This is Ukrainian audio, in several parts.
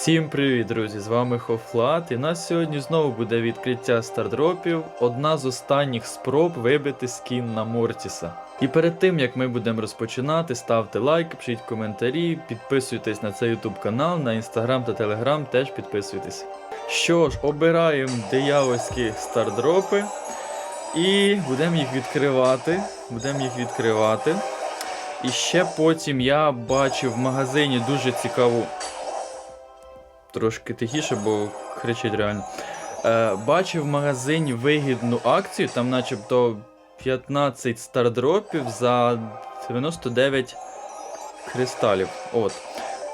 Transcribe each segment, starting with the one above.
Всім привіт, друзі! З вами Хофлат, і нас сьогодні знову буде відкриття стардропів. Одна з останніх спроб вибити скін на Мортіса. І перед тим як ми будемо розпочинати, ставте лайк, пишіть коментарі, підписуйтесь на цей YouTube канал, на інстаграм та телеграм теж підписуйтесь. Що ж, обираємо диявольські стардропи і будемо їх відкривати. Будемо їх відкривати. І ще потім я бачив в магазині дуже цікаву трошки тихіше, бо кричить реально. Е, бачив в магазині вигідну акцію, там начебто 15 стардропів за 99 кристалів. От.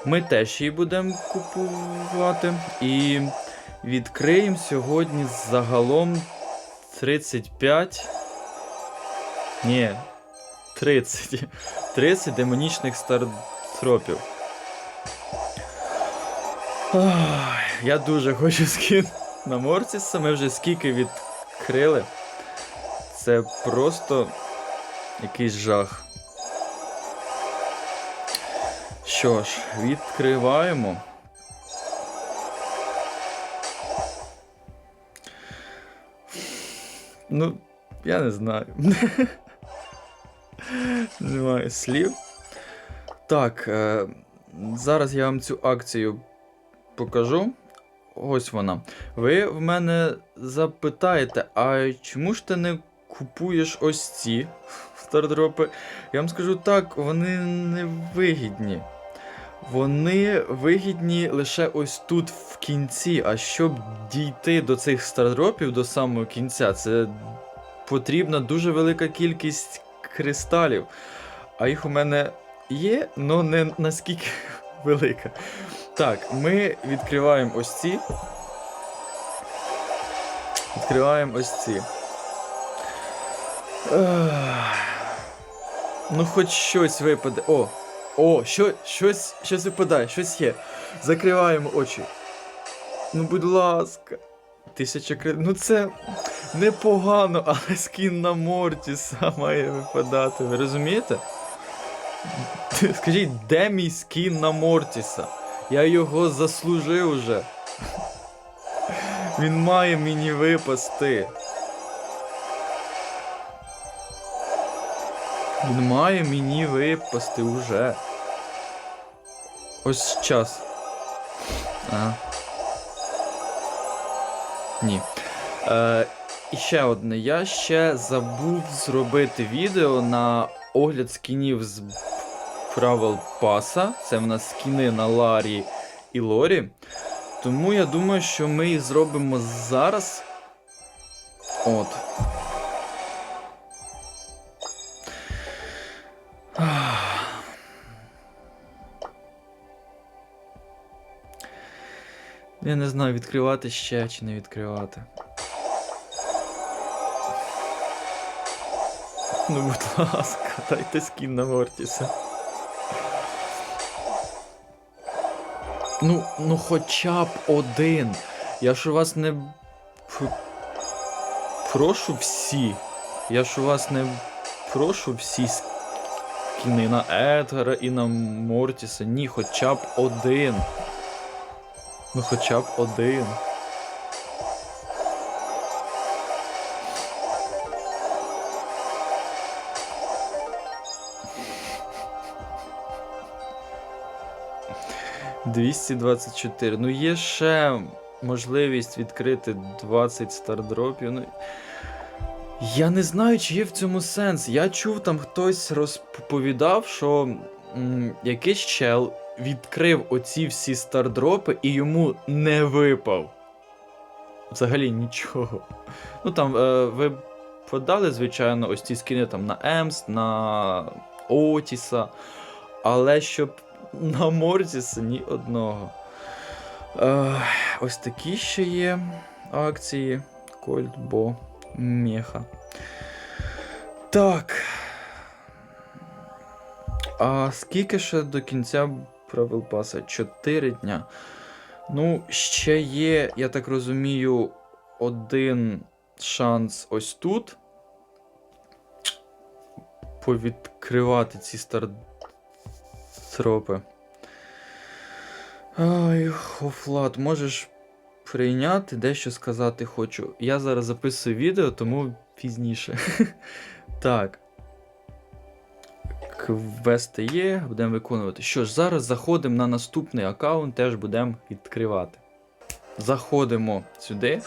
Ми теж її будемо купувати. І відкриємо сьогодні загалом 35. Ні, 30. 30 демонічних стардропів. Я дуже хочу скін на Мортіса. Ми вже скільки відкрили. Це просто якийсь жах. Що ж, відкриваємо. Ну, я не знаю. Немає слів. Так, е, зараз я вам цю акцію покажу. Ось вона. Ви в мене запитаєте, а чому ж ти не купуєш ось ці стардропи? Я вам скажу так, вони не вигідні. Вони вигідні лише ось тут в кінці. А щоб дійти до цих стардропів до самого кінця, це потрібна дуже велика кількість кристалів. А їх у мене є, але не наскільки велика. Так, ми відкриваємо ось ці. Відкриваємо ось ці. Ну, хоч щось випаде. О! О, що, щось, щось випадає, щось є. Закриваємо очі. Ну, будь ласка. Тисяча кредит. Ну це непогано, але скін на Мортіса має випадати. Ви розумієте? Скажіть, де мій скін на Мортіса? Я його заслужив уже. Він має мені випасти. Він має мені випасти уже. Ось час. Ага. Ні. Е, і одне. Я ще забув зробити відео на огляд скінів з правил паса. Це в нас скіни на Ларі і Лорі. Тому я думаю, що ми їх зробимо зараз. От. Я не знаю, відкривати ще чи не відкривати. Ну, будь ласка, дайте скін на Мортіса. Ну, ну хоча б один. Я ж у вас не. Прошу всі. Я ж у вас не прошу всі скіни на Едгара і на Мортіса. Ні, хоча б один. Ну хоча б один. Двісті двадцять чотири. Ну є ще можливість відкрити 20 стардропів. Ну, я не знаю, чи є в цьому сенс. Я чув, там хтось розповідав, що м, якийсь чел відкрив оці всі стардропи і йому не випав. Взагалі нічого. Ну там е, ви подали, звичайно, ось ці скини там на Емс, на Отіса. Але щоб на Мортіса ні одного. Е, ось такі ще є акції. Кольтбо Меха. Так. А скільки ще до кінця правил паса? 4 дня. Ну, ще є, я так розумію, один шанс ось тут. Повідкривати ці стартропи. Ай, Хофлат, можеш прийняти, дещо сказати хочу. Я зараз записую відео, тому пізніше. так. Квести є, будемо виконувати. Що ж, зараз заходимо на наступний аккаунт, теж будемо відкривати. Заходимо сюди.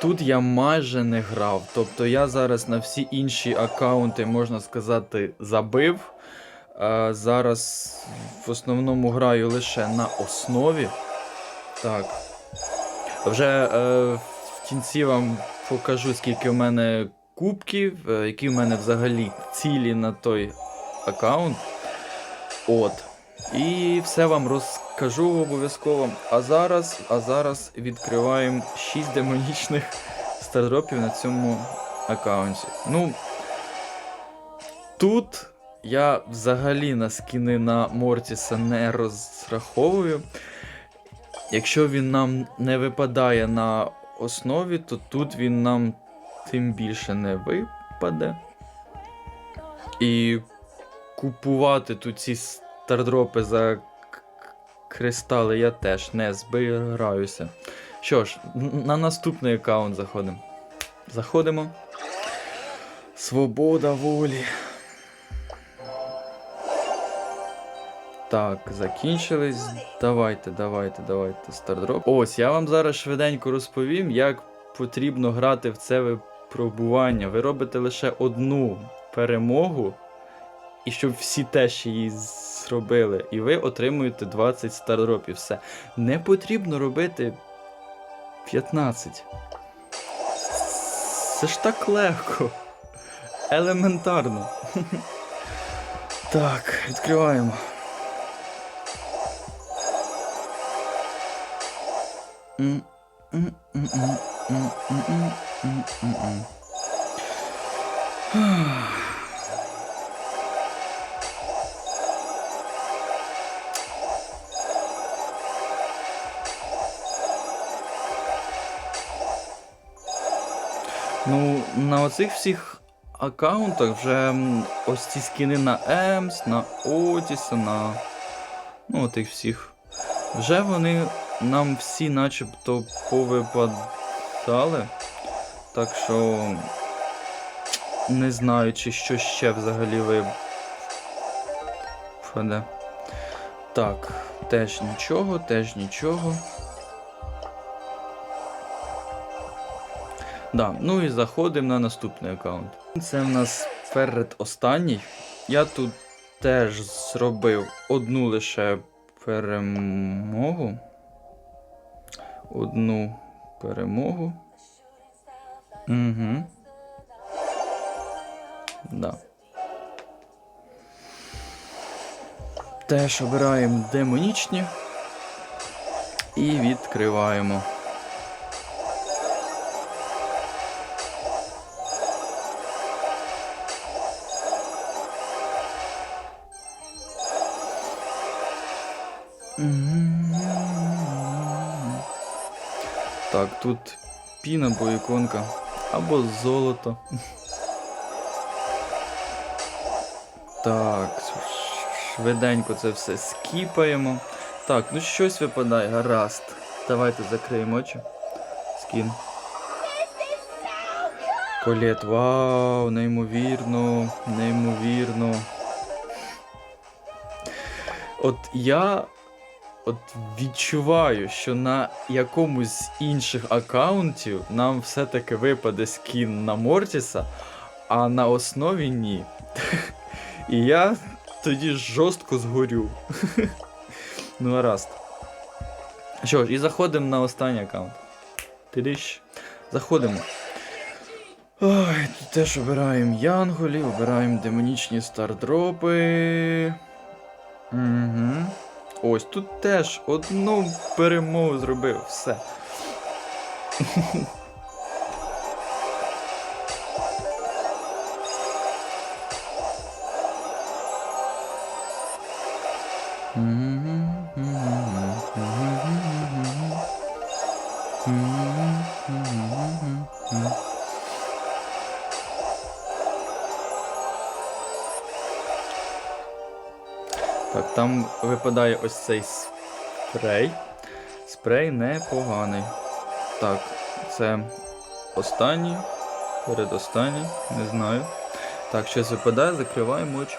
Тут я майже не грав. Тобто я зараз на всі інші аккаунти, можна сказати, забив. Зараз в основному граю лише на основі. Так. Вже е, в кінці вам покажу, скільки в мене кубків, е, які в мене взагалі цілі на той аккаунт. От. І все вам розкажу обов'язково. А зараз, а зараз відкриваємо 6 демонічних стардропів на цьому аккаунті. Ну. Тут я взагалі на скіни на Мортіса не розраховую. Якщо він нам не випадає на основі, то тут він нам тим більше не випаде. І купувати тут ці стардропи за кристали я теж не збираюся. Що ж, на наступний аккаунт заходимо. Заходимо. Свобода волі. Так, закінчились. Давайте, давайте, давайте. Стардроп. Ось, я вам зараз швиденько розповім, як потрібно грати в це випробування. Ви робите лише одну перемогу, і щоб всі теж її зробили. І ви отримуєте 20 стардропів. Все. Не потрібно робити 15. Це ж так легко. Елементарно. Так, відкриваємо. Ну, на оцих всіх аккаунтах вже ось ці скіни на Емс, на Отіса, на. Ну, отих всіх. Вже вони нам всі начебто повипадали. Так що. Не знаю, чи що ще взагалі випаде. Так, теж нічого, теж нічого. Да, ну і заходимо на наступний аккаунт. Це в нас передостанній. Я тут теж зробив одну лише перемогу. Одну перемогу. Угу. Да. Теж обираємо демонічні і відкриваємо. Так, тут піна або іконка, або золото. Так, швиденько це все скіпаємо. Так, ну щось випадає, гаразд. Давайте закриємо очі. Скін. Колет, вау, неймовірно, неймовірно. От я от відчуваю, що на якомусь з інших аккаунтів нам все-таки випаде скін на Мортіса, а на основі ні. І я тоді жорстко згорю. ну, гаразд. Що ж, і заходимо на останній аккаунт. Тидиш. Заходимо. Ой, тут теж обираємо янголів, обираємо демонічні стардропи. Угу. Ось тут теж одну перемогу зробив. Все. Так, там випадає ось цей спрей. Спрей непоганий. Так, це останній, передостанній, не знаю. Так, щось випадає, закриваємо очі.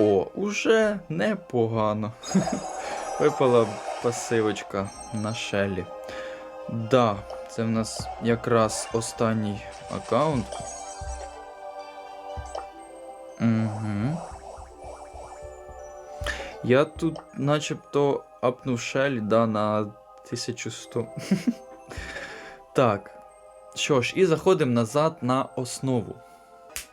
О, уже непогано. Випала пасивочка на шелі. Да, це в нас якраз останній аккаунт. Я тут начебто апнув шелі, да, на 1100. так. Що ж, і заходимо назад на основу.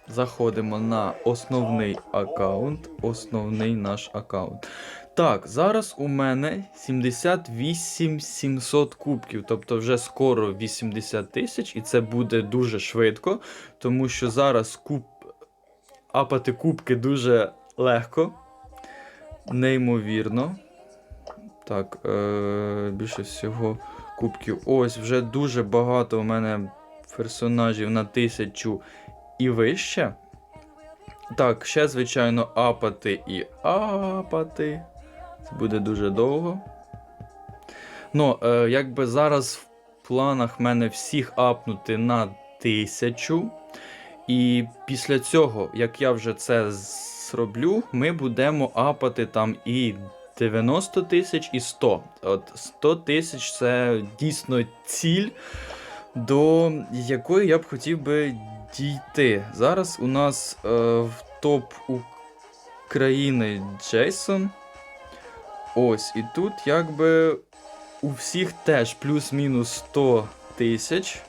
Заходимо на основний аккаунт. Основний наш аккаунт. Так, зараз у мене 78 700 кубків, тобто вже скоро 80 тисяч, і це буде дуже швидко, тому що зараз куб... апати кубки дуже легко, неймовірно. Так, е- більше всього кубків. Ось вже дуже багато у мене персонажів на тисячу і вище. Так, ще, звичайно, апати і апати. Це буде дуже довго. Ну, е, якби зараз в планах мене всіх апнути на тисячу. І після цього, як я вже це зроблю, ми будемо апати там і 90 тисяч, і 100. От 100 тисяч це дійсно ціль, до якої я б хотів би дійти. Зараз у нас е, в топ України Джейсон. Ось, і тут якби у всіх теж плюс-мінус 100 тисяч.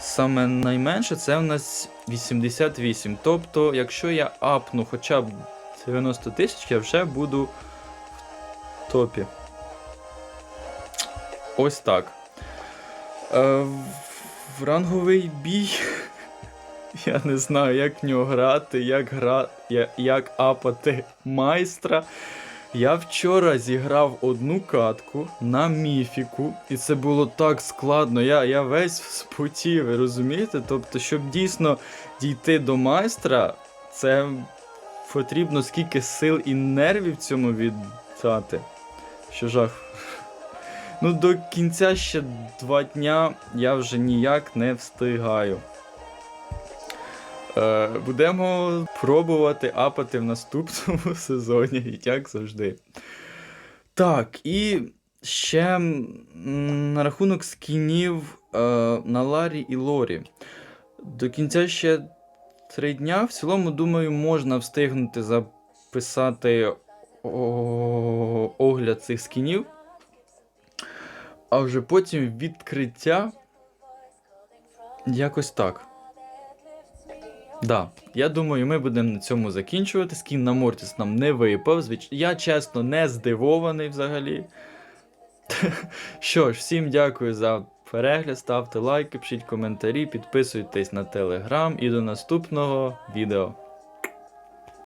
Саме найменше це у нас 88. Тобто, якщо я апну хоча б 90 тисяч, я вже буду в топі. Ось так. Е, в ранговий бій. Я не знаю, як в нього грати, як гра... як апати майстра. Я вчора зіграв одну катку на міфіку, і це було так складно. Я, я весь спотів, розумієте? Тобто, щоб дійсно дійти до майстра, це потрібно скільки сил і нервів цьому віддати. Що жах. Ну, до кінця ще два дня я вже ніяк не встигаю. Е, будемо пробувати апати в наступному сезоні, як завжди. Так, і ще на рахунок скінів е, на Ларі і Лорі. До кінця ще три дня. В цілому, думаю, можна встигнути записати огляд цих скінів. А вже потім відкриття. Якось так. Да, я думаю, ми будемо на цьому закінчувати. Скін на Мортіс нам не випав. Звич... Я чесно не здивований взагалі. Що ж, всім дякую за перегляд, ставте лайки, пишіть коментарі, підписуйтесь на телеграм і до наступного відео.